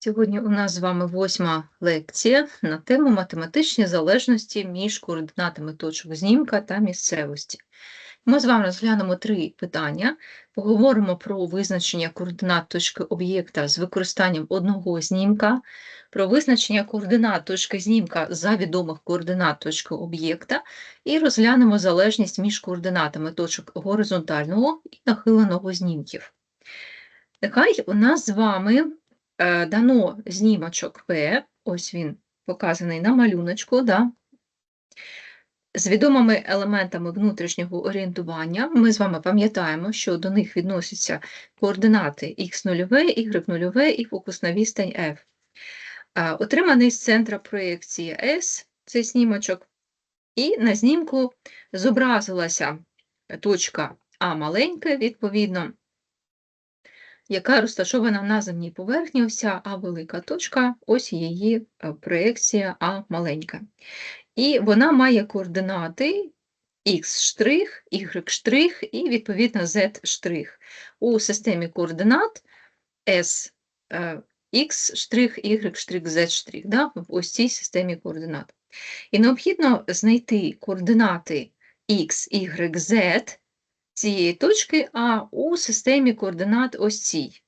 Сьогодні у нас з вами восьма лекція на тему математичні залежності між координатами точок знімка та місцевості. Ми з вами розглянемо три питання. Поговоримо про визначення координат точки об'єкта з використанням одного знімка, про визначення координат точки знімка за відомих координат точки об'єкта, і розглянемо залежність між координатами точок горизонтального і нахиленого знімків. Нехай у нас з вами дано знімочок П, ось він показаний на малюночку, да? з відомими елементами внутрішнього орієнтування. Ми з вами пам'ятаємо, що до них відносяться координати х0, y0 і фокусна відстань F. Е, Отриманий з центра проєкції S, цей знімочок, і на знімку зобразилася точка А маленька, відповідно, яка розташована на земній поверхні, ця А велика точка, ось її е, проєкція А маленька. І вона має координати X', Y' і, відповідно, Z'. У системі координат S, X', Y', Z', да, в ось цій системі координат. І необхідно знайти координати X, Y, Z цієї точки А у системі координат ось цій.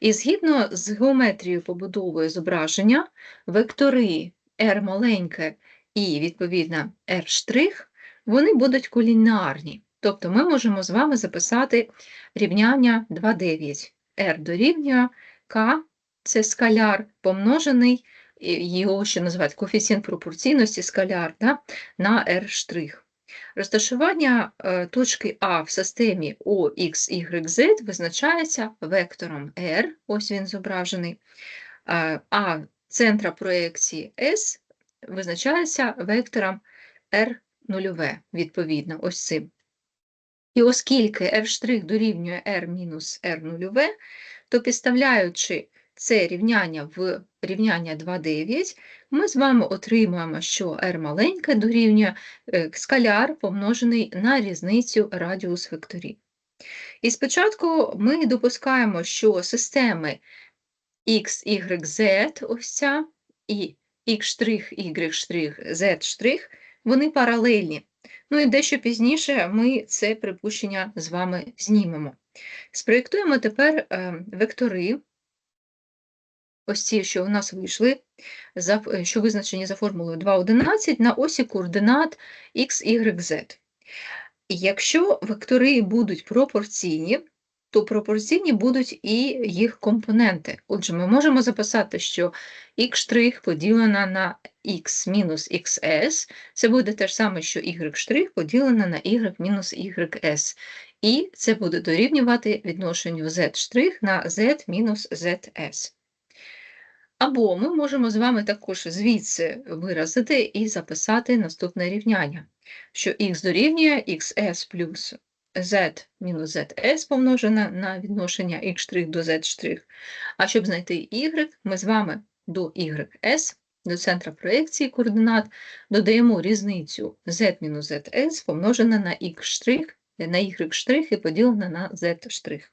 І згідно з геометрією побудови зображення, вектори R маленьке і, відповідно, R', вони будуть колінарні. Тобто ми можемо з вами записати рівняння 2,9. R дорівнює K, це скаляр, помножений, його ще називають коефіцієнт пропорційності скаляр, да, на R'. Розташування е, точки А в системі OX, Y, Z визначається вектором R, ось він зображений, е, а центра проєкції S визначається вектором R0, відповідно, ось цим. І оскільки R' дорівнює R мінус R0, то підставляючи це рівняння в рівняння 2,9, ми з вами отримуємо, що r маленьке дорівнює е, скаляр, помножений на різницю радіус векторів. І спочатку ми допускаємо, що системи x, y, z, ось ця, і x', y', z', вони паралельні. Ну і дещо пізніше ми це припущення з вами знімемо. Спроєктуємо тепер е, вектори ось ці, що у нас вийшли, е, що визначені за формулою 2,11 на осі координат x, y, z. Якщо вектори будуть пропорційні, то пропорційні будуть і їх компоненти. Отже, ми можемо записати, що x' поділена на x мінус xs, це буде те ж саме, що y' поділена на y мінус ys. І це буде дорівнювати відношенню z' на z мінус zs. Або ми можемо з вами також звідси виразити і записати наступне рівняння, що х дорівнює xs плюс z мінус zs помножене на відношення x' до z'. А щоб знайти y, ми з вами до ys, до центра проєкції координат, додаємо різницю z мінус zs помножене на x', на y' і поділене на z'.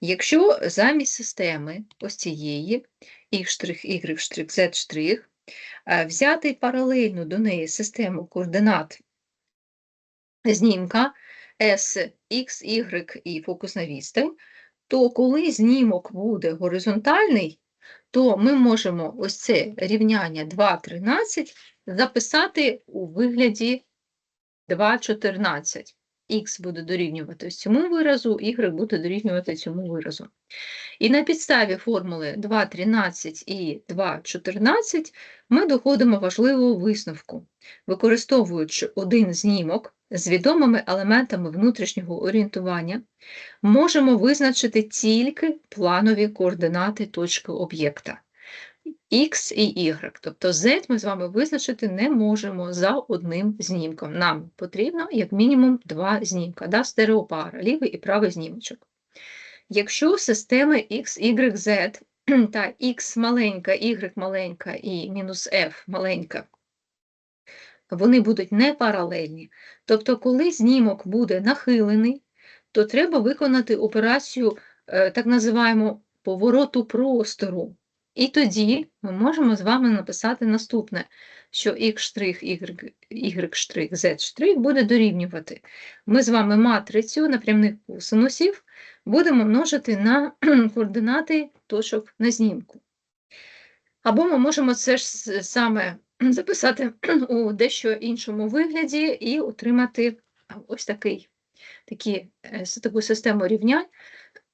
Якщо замість системи ось цієї x', y', z', взяти паралельну до неї систему координат знімка S, X, Y і фокусна відстань, то коли знімок буде горизонтальний, то ми можемо ось це рівняння 2,13 записати у вигляді 2,14 х буде дорівнювати цьому виразу, y буде дорівнювати цьому виразу. І на підставі формули 2,13 і 2,14 ми доходимо важливого висновку, використовуючи один знімок з відомими елементами внутрішнього орієнтування, можемо визначити тільки планові координати точки об'єкта. X і Y. Тобто Z ми з вами визначити не можемо за одним знімком. Нам потрібно, як мінімум, два знімка, да? стереопара, лівий і правий знімочок. Якщо системи X, Y, Z та X маленька, Y маленька і мінус F маленька, вони будуть не паралельні. Тобто, коли знімок буде нахилений, то треба виконати операцію, е, так називаємо, повороту простору І тоді ми можемо з вами написати наступне, що x', y, y', буде дорівнювати. Ми з вами матрицю напрямних косинусів будемо множити на координати точок на знімку. Або ми можемо це ж саме записати у дещо іншому вигляді і отримати ось такий, такі, е, таку систему рівнянь.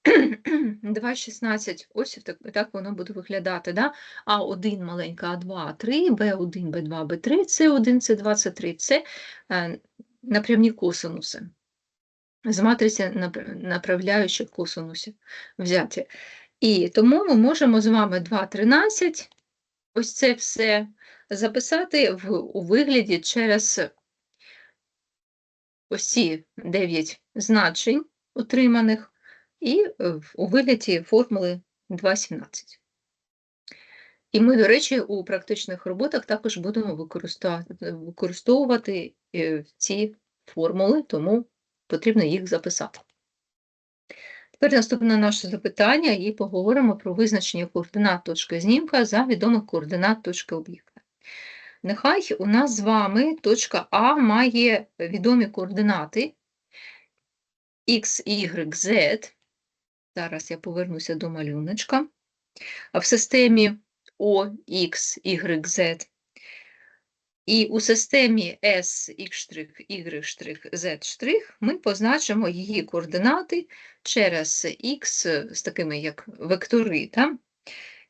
2,16, ось так, так воно буде виглядати. Да? А1 маленька, А2, А3, Б1, Б2, Б3, С1, С2, С3. Це е, напрямні косинуси. З матриці направляючих косинусів взяті. І тому ми можемо з вами 2,13 ось це все записати в, у вигляді через ось ці 9 значень отриманих і е, у вигляді формули 2,17. І ми, до речі, у практичних роботах також будемо використовувати, е, ці формули, тому потрібно їх записати. Тепер наступне наше запитання і поговоримо про визначення координат точки знімка за відомих координат точки об'єкта. Нехай у нас з вами точка А має відомі координати x, y, z. Зараз я повернуся до малюночка. В системі O, X, Y, Z. І у системі S, X', Y', Z' ми позначимо її координати через X з такими як вектори.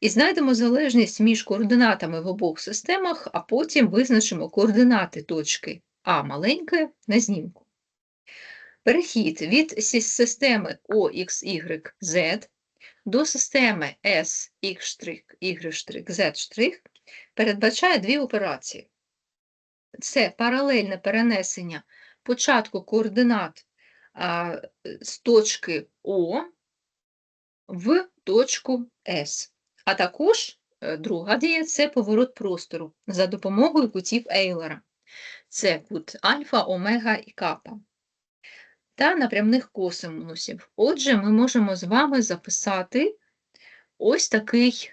І знайдемо залежність між координатами в обох системах, а потім визначимо координати точки А маленької на знімку. Перехід від системи OXY, Z до системи S, X', Y', передбачає дві операції. Це паралельне перенесення початку координат а, з точки О в точку С. А також е, друга дія це поворот простору за допомогою кутів Ейлера. Це кут альфа, омега і капа. Та напрямних косинусів. Отже, ми можемо з вами записати ось такий,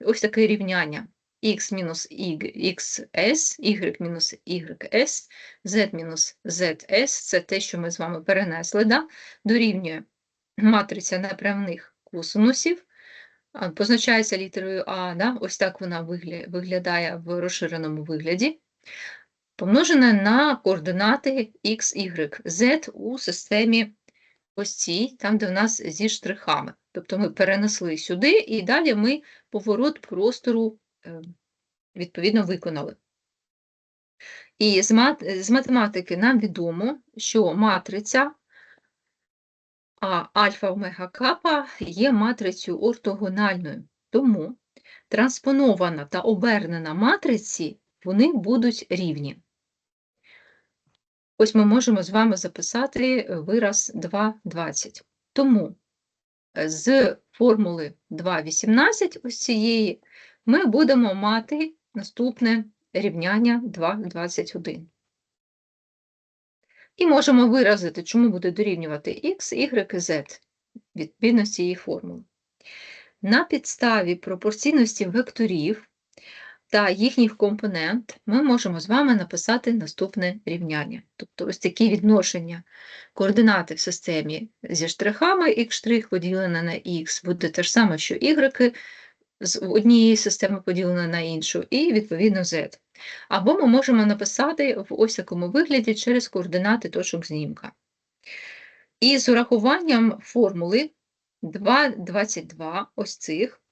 ось таке рівняння x мінус xs, y мінус ys, z мінус zs, це те, що ми з вами перенесли, да? дорівнює матриця напрямних косинусів, позначається літерою А, да? ось так вона виглядає в розширеному вигляді, помножена на координати x, y, z у системі ось цій, там, де в нас зі штрихами. Тобто ми перенесли сюди, і далі ми поворот простору е, відповідно виконали. І з математики нам відомо, що матриця а альфа омега капа є матрицею ортогональною. Тому транспонована та обернена матриці вони будуть рівні. Ось ми можемо з вами записати вираз 2,20. Тому е, з формули 2,18 ось цієї ми будемо мати наступне рівняння 2,21. І можемо виразити, чому буде дорівнювати x, y і z відповідно з цієї формули. На підставі пропорційності векторів та їхніх компонент ми можемо з вами написати наступне рівняння. Тобто ось такі відношення координати в системі зі штрихами x' поділене на x буде те ж саме, що y з однієї системи поділена на іншу, і відповідно z. Або ми можемо написати в ось такому вигляді через координати точок знімка. І з урахуванням формули 2,22 ось цих,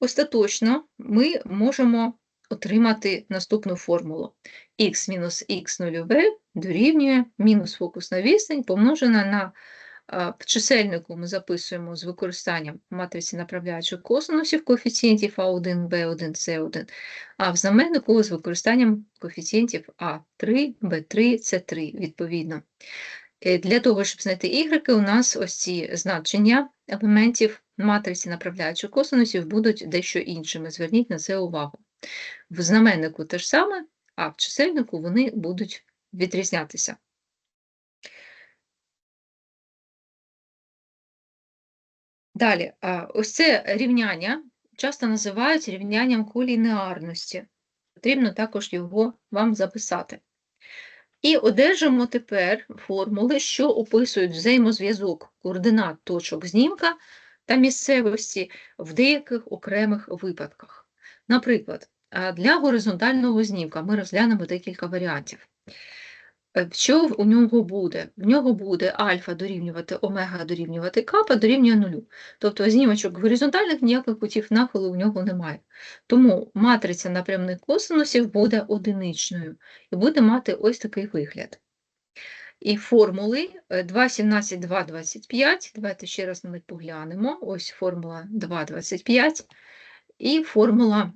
остаточно ми можемо отримати наступну формулу. х мінус х нульове дорівнює мінус фокусна відстань помножена на в чисельнику ми записуємо з використанням матриці направляючих косинусів коефіцієнтів А1, Б1, С1, а в знаменнику з використанням коефіцієнтів А3, Б3, С3 відповідно. Е, Для того, щоб знайти y, у нас ось ці значення елементів матриці направляючих косинусів будуть дещо іншими. Зверніть на це увагу. В знаменнику те ж саме, а в чисельнику вони будуть відрізнятися. Далі, ось це рівняння часто називають рівнянням колінеарності. Потрібно також його вам записати. І одержимо тепер формули, що описують взаємозв'язок координат точок знімка та місцевості в деяких окремих випадках. Наприклад, для горизонтального знімка ми розглянемо декілька варіантів. Е, Що у нього буде? В нього буде альфа дорівнювати омега дорівнювати капа дорівнює нулю. Тобто знімочок горизонтальних ніяких кутів нахилу у нього немає. Тому матриця напрямних косинусів буде одиничною і буде мати ось такий вигляд. І формули е, 2,17, 2,25. Давайте ще раз на них поглянемо. Ось формула 2,25 і формула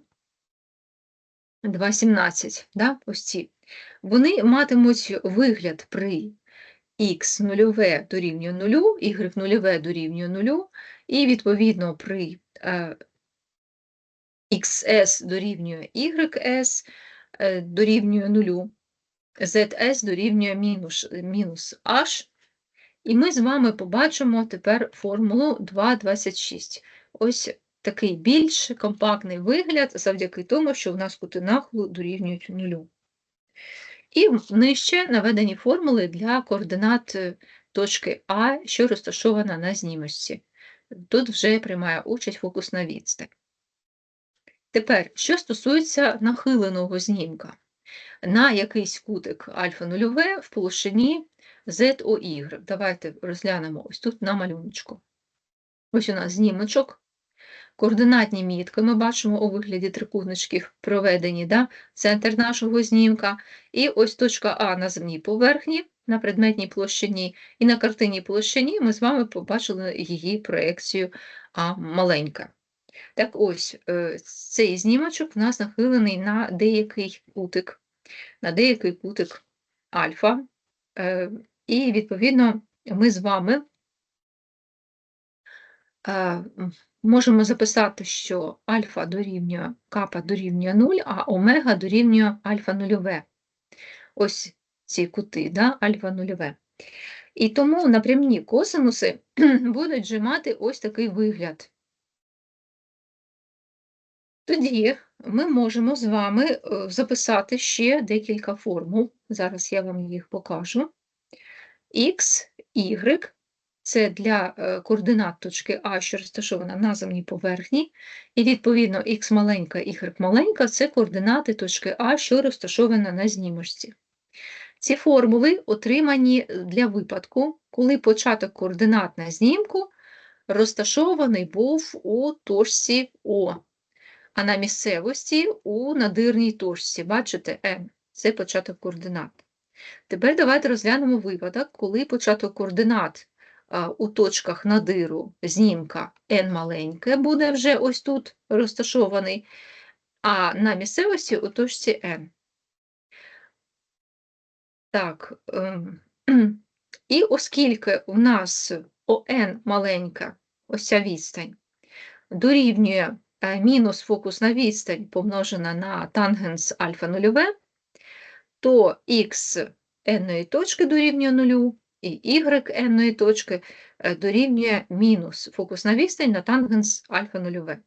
2,17. Да? Ось ці. Вони матимуть вигляд при х нульове дорівнює нулю, y нульове дорівнює нулю, і відповідно при е, xs дорівнює ys е, дорівнює нулю, zs дорівнює мінус, мінус h, і ми з вами побачимо тепер формулу 2,26. Ось такий більш компактний вигляд завдяки тому, що в нас кути нахилу дорівнюють нулю. І нижче наведені формули для координат е, точки А, що розташована на знімочці. Тут вже приймає участь фокусна відстань. Тепер, що стосується нахиленого знімка, на якийсь кутик альфа нульове в площині ZOY. Давайте розглянемо ось тут на малюночку. Ось у нас знімочок. Координатні мітки ми бачимо у вигляді трикутничків проведені, да? центр нашого знімка. І ось точка А на земній поверхні, на предметній площині, і на картинній площині ми з вами побачили її проекцію А маленька. Так ось, е, цей знімочок у нас нахилений на деякий кутик, на деякий кутик альфа. Е, І, відповідно, ми з вами е, можемо записати, що альфа дорівнює капа дорівнює 0, а омега дорівнює альфа нульове. Ось ці кути, да, альфа нульове. І тому напрямні косинуси будуть же мати ось такий вигляд. Тоді ми можемо з вами е, записати ще декілька формул. Зараз я вам їх покажу. X, Y – це для е, координат точки А, що розташована на земній поверхні, і відповідно X маленька, Y маленька – це координати точки А, що розташована на знімочці. Ці формули отримані для випадку, коли початок координат на знімку розташований був у точці О, а на місцевості у надирній точці. Бачите, N – це початок координат. Тепер давайте розглянемо випадок, коли початок координат у точках надиру знімка n маленьке буде вже ось тут розташований, а на місцевості у точці n. Так, ем, і оскільки у нас ОН маленька, ось ця відстань, дорівнює е, мінус фокусна відстань помножена на тангенс альфа нульове, то х n точки дорівнює нулю, і y n точки е, дорівнює мінус фокусна відстань на тангенс альфа нульове.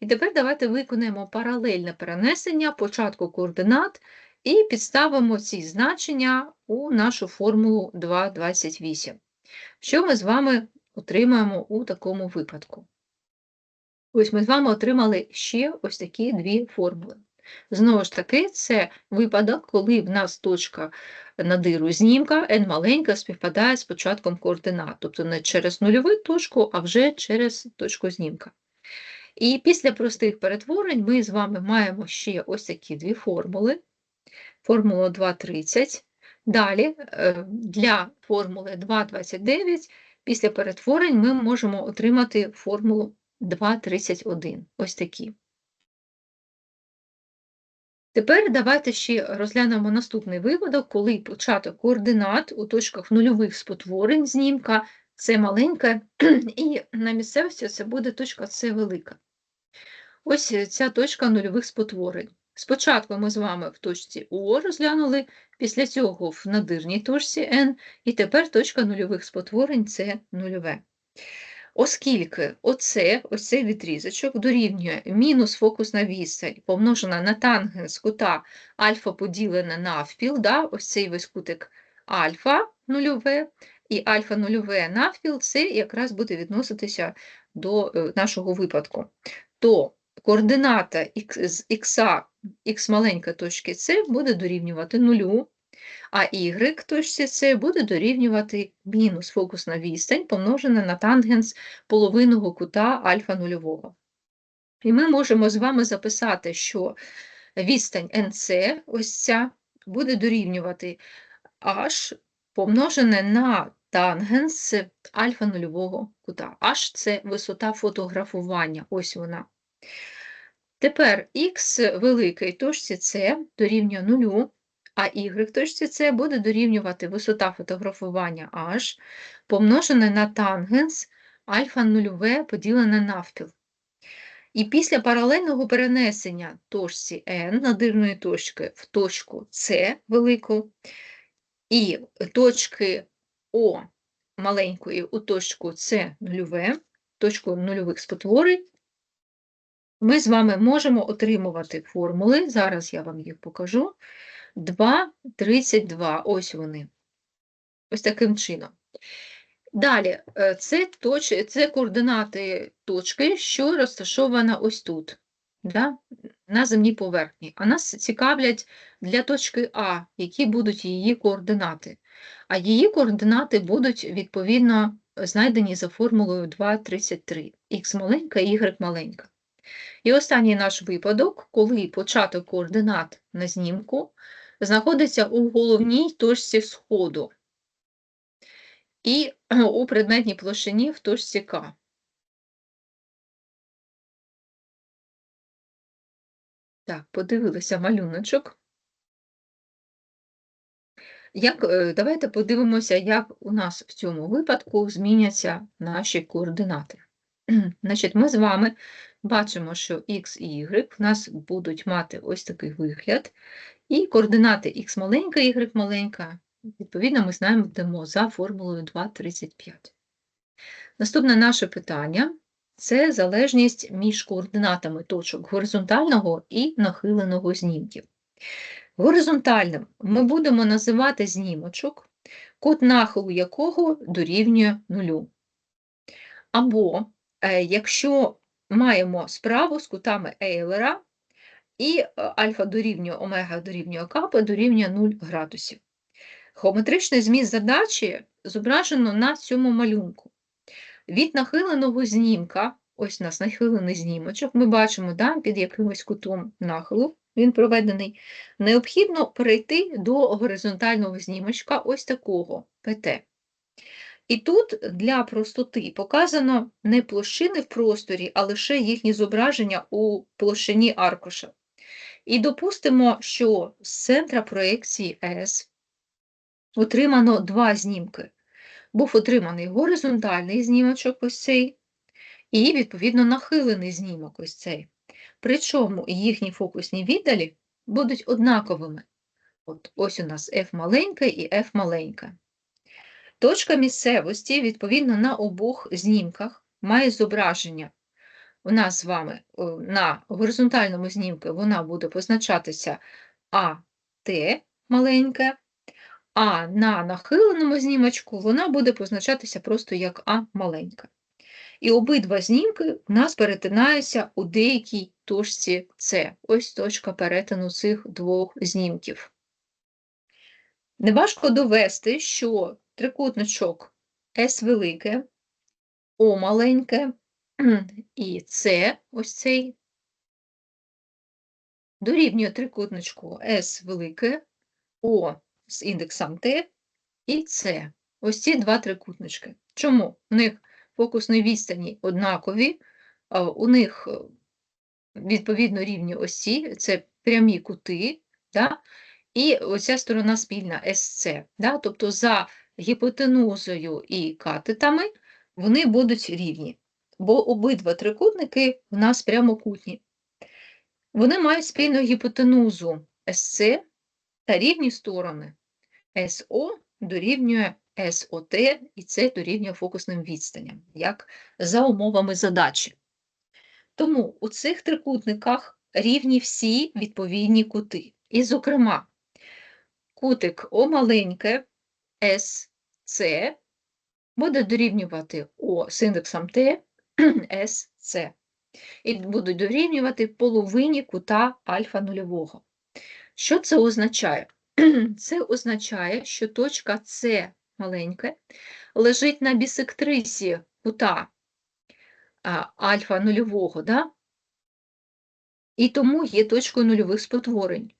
І тепер давайте виконаємо паралельне перенесення початку координат і підставимо ці значення у нашу формулу 2,28. Що ми з вами отримаємо у такому випадку? Ось ми з вами отримали ще ось такі дві формули. Знову ж таки, це випадок, коли в нас точка надиру знімка n маленька співпадає з початком координат, тобто не через нульову точку, а вже через точку знімка. І після простих перетворень ми з вами маємо ще ось такі дві формули. Формулу 2,30. Далі е, для формули 2,29 після перетворень ми можемо отримати формулу 2,31. Ось такі. Тепер давайте ще розглянемо наступний випадок, коли початок координат у точках нульових спотворень знімка це маленька, і на місцевості це буде точка С велика. Ось ця точка нульових спотворень. Спочатку ми з вами в точці О розглянули, після цього в надирній точці N, і тепер точка нульових спотворень це нульове. Оскільки оце, ось цей відрізочок дорівнює мінус фокусна відстань помножена на тангенс кута альфа поділене навпіл, да, ось цей весь кутик альфа нульове, і альфа нульове навпіл, це якраз буде відноситися до е, нашого випадку. То координата з х, х маленька точки С буде дорівнювати нулю, а y точці С буде дорівнювати мінус фокусна відстань, помножена на тангенс половинного кута альфа нульового. І ми можемо з вами записати, що відстань NC, ось ця, буде дорівнювати h помножене на тангенс альфа нульового кута. H – це висота фотографування, ось вона. Тепер х великий точці С дорівнює нулю, а y в точці С буде дорівнювати висота фотографування h помножене на тангенс альфа нульове поділене навпіл. І після паралельного перенесення точці n надирної точки в точку С велику і точки О маленької у точку С нульове, точку нульових спотворень, ми з вами можемо отримувати формули, зараз я вам їх покажу. 2, 32, ось вони. Ось таким чином. Далі, е, це, точ... це координати точки, що розташована ось тут, да? на земній поверхні. А нас цікавлять для точки А, які будуть її координати. А її координати будуть, відповідно, знайдені за формулою 2,33. Х маленька, y маленька. І останній наш випадок, коли початок координат на знімку знаходиться у головній точці сходу і у предметній площині в точці К. Так, подивилися малюночок. Як, е, Давайте подивимося, як у нас в цьому випадку зміняться наші координати. Значить, Ми з вами бачимо, що x і y в нас будуть мати ось такий вигляд, і координати x маленька, y маленька, відповідно, ми знаємо, йдемо за формулою 2,35. Наступне наше питання це залежність між координатами точок горизонтального і нахиленого знімків. Горизонтальним ми будемо називати знімочок, кут нахилу якого дорівнює нулю. Або е, якщо маємо справу з кутами Ейлера, і е, альфа дорівнює омега дорівнює капа дорівнює 0 градусів. Геометричний зміст задачі зображено на цьому малюнку. Від нахиленого знімка, ось у нас нахилений знімочок, ми бачимо да, під якимось кутом нахилу, він проведений, необхідно перейти до горизонтального знімочка ось такого ПТ. І тут для простоти показано не площини в просторі, а лише їхні зображення у площині аркуша. І допустимо, що з центра проекції S отримано два знімки. Був отриманий горизонтальний знімочок ось цей, і, відповідно, нахилений знімок ось цей. Причому їхні фокусні віддалі будуть однаковими. От Ось у нас F маленька і F маленька. Точка місцевості, відповідно, на обох знімках має зображення. У нас з вами на горизонтальному знімку вона буде позначатися АТ маленьке, а на нахиленому знімочку вона буде позначатися просто як А маленька. І обидва знімки у нас перетинаються у деякій точці С. Ось точка перетину цих двох знімків. Неважко довести, що трикутничок С велике, О маленьке і С ось цей дорівнює трикутничку С велике, О з індексом Т і С. Ось ці два трикутнички. Чому? У них фокусні відстані однакові, у них е, відповідно рівні осі, це прямі кути, да? і оця сторона спільна SC. Да? Тобто за гіпотенузою і катетами вони будуть рівні, бо обидва трикутники у нас прямокутні. Вони мають спільну гіпотенузу SC та рівні сторони. СО дорівнює СОТ, і це дорівнює фокусним відстаням, як за умовами задачі. Тому у цих трикутниках рівні всі відповідні кути. І, зокрема, кутик О маленьке СЦ буде дорівнювати О з індексом Т СЦ. І будуть дорівнювати половині кута альфа нульового. Що це означає? Це означає, що точка С маленьке лежить на бісектрисі кута альфа нульового, да? і тому є точкою нульових спотворень.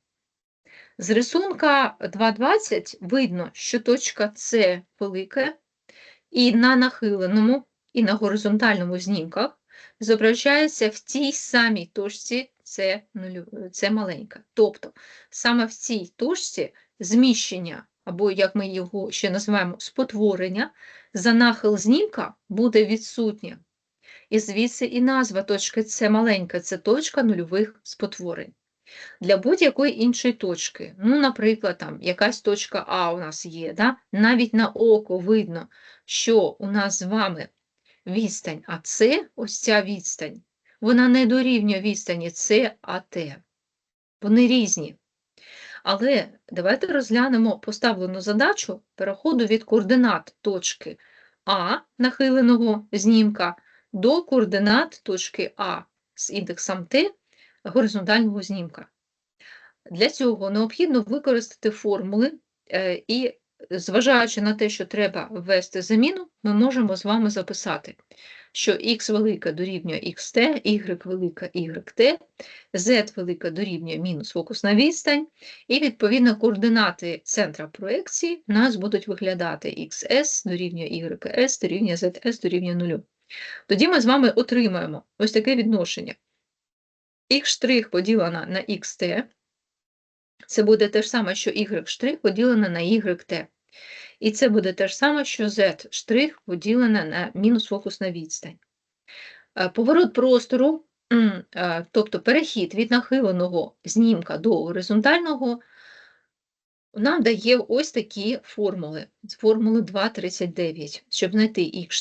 З рисунка 2.20 видно, що точка С велика, і на нахиленому, і на горизонтальному знімках зображається в тій самій точці нулю- С маленька. Тобто саме в цій точці зміщення, або як ми його ще називаємо спотворення, за нахил знімка буде відсутнє. І звідси і назва точки С маленька це точка нульових спотворень. Для будь-якої іншої точки, ну, наприклад, там якась точка А у нас є, да? навіть на око видно, що у нас з вами відстань АС, ось ця відстань, вона не дорівнює відстані САТ. Вони різні. Але давайте розглянемо поставлену задачу переходу від координат точки А нахиленого знімка до координат точки А з індексом Т горизонтального знімка. Для цього необхідно використати формули, е, і, зважаючи на те, що треба ввести заміну, ми можемо з вами записати, що х велика дорівнює xt, y велика YT, z велика дорівнює мінус фокусна відстань, і відповідно координати центра проекції у нас будуть виглядати xs дорівнює ys дорівнює zs дорівнює 0. Тоді ми з вами отримаємо ось таке відношення. Х' поділена на xt, це буде те ж саме, що y' поділене на YT. І це буде те ж саме, що z' поділене на мінус фокусна відстань. Е, Поворот простору, е, тобто перехід від нахиленого знімка до горизонтального, нам дає ось такі формули, формули 2,39. Щоб знайти їх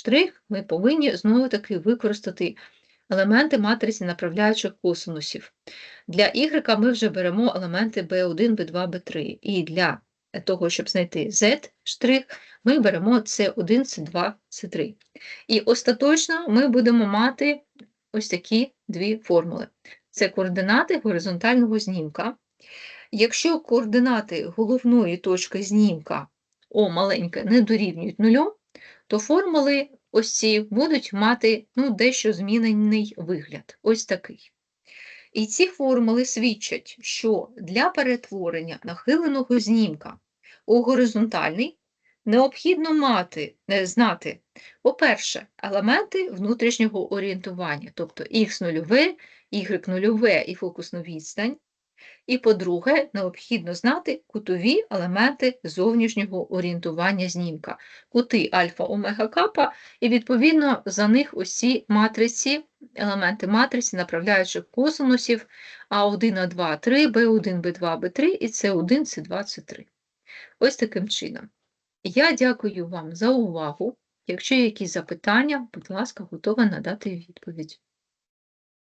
ми повинні знову-таки використати елементи матриці направляючих косинусів. Для y ми вже беремо елементи b1, b2, b3. І для того, щоб знайти z', ми беремо c1, c2, c3. І остаточно ми будемо мати ось такі дві формули. Це координати горизонтального знімка. Якщо координати головної точки знімка О маленьке не дорівнюють нулю, то формули ось ці будуть мати ну, дещо змінений вигляд. Ось такий. І ці формули свідчать, що для перетворення нахиленого знімка у горизонтальний необхідно мати, не знати, по-перше, елементи внутрішнього орієнтування, тобто х нульове, y нульове і фокусну відстань. І, по-друге, необхідно знати кутові елементи зовнішнього орієнтування знімка, кути альфа, омега, капа, і, відповідно, за них усі матриці, елементи матриці направляючих косинусів А1, А2, А3, Б1, Б2, Б3 і С1, С2, С3. Ось таким чином. Я дякую вам за увагу. Якщо є якісь запитання, будь ласка, готова надати відповідь.